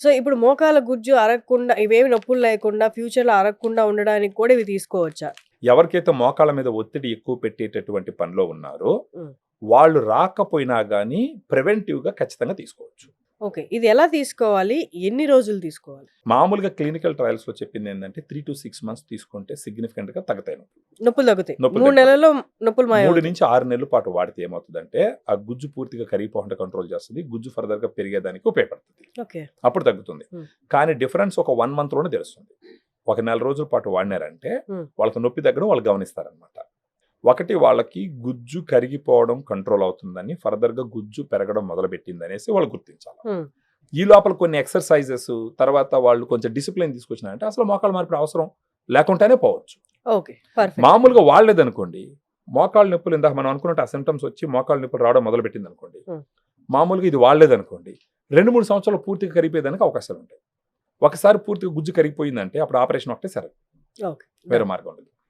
So ఇప్పుడు మోకాల గుజ్జు అరగకుండా ఇవేమి నొప్పులు లేకుండా ఫ్యూచర్లో అరగకుండా ఉండడానికి కూడా ఇవి తీసుకోవచ్చా ఎవరికైతే మోకాళ్ళ మీద ఒత్తిడి ఎక్కువ పెట్టేటటువంటి పనిలో ఉన్నారో. వాళ్ళు రాకపోయినా కానీ ప్రివెంటివ్గా ఖచ్చితంగా తీసుకోవచ్చు ఓకే. ఇది ఎలా తీసుకోవాలి? ఎన్ని రోజులు తీసుకోవాలి? మామూలుగా క్లినికల్ ట్రయల్స్లో చెప్పింది ఏంటంటే త్రీ టు సిక్స్ మంత్స్ తీసుకుంటే సిగ్నిఫికెంట్గా తగ్గుతాయి నొప్పులు. తగ్గుతాయి. మూడు. నెలల్లో నొప్పులు మూడు నుంచి ఆరు నెలల పాటు వాడితే ఏమవుతుందంటే ఆ గుజ్జు పూర్తిగా కరిగిపోకుండా కంట్రోల్ చేస్తుంది. గుజ్జు ఫర్దర్గా పెరిగేదానికి ఉపయోగపడుతుంది. ఓకే. అప్పుడు తగ్గుతుంది. కానీ డిఫరెన్స్ ఒక వన్ మంత్లోనే తెలుస్తుంది. ఒక నెల రోజుల పాటు వాడినారంటే. వాళ్ళకి నొప్పి తగ్గడం వాళ్ళు గమనిస్తారనమాట ఒకటి వాళ్ళకి గుజ్జు కరిగిపోవడం కంట్రోల్ అవుతుందని ఫర్దర్గా గుజ్జు పెరగడం మొదలుపెట్టింది అనేసి వాళ్ళు గుర్తించాలి. ఈ లోపల కొన్ని ఎక్సర్సైజెస్ తర్వాత వాళ్ళు కొంచెం డిసిప్లిన్ తీసుకొచ్చినారంటే అసలు మోకాళ్ళ మార్పిడి అవసరం లేకుండానే పోవచ్చు. మామూలుగా వాడలేదనుకోండి మోకాళ్ళ నొప్పులు ఇందాక మనం అనుకున్నట్టు ఆ సిమ్టమ్స్ వచ్చి మోకాళ్ళ నొప్పులు రావడం మొదలు పెట్టింది అనుకోండి. మామూలుగా ఇది వాడలేదనుకోండి రెండు మూడు సంవత్సరాలు పూర్తిగా కరిగిపోయేదానికి అవకాశాలు ఉంటాయి ఒకసారి పూర్తిగా గుజ్జు కరిగిపోయిందంటే అప్పుడు ఆపరేషన్ ఒకటే సరే. వేరే మార్గం ఉండదు.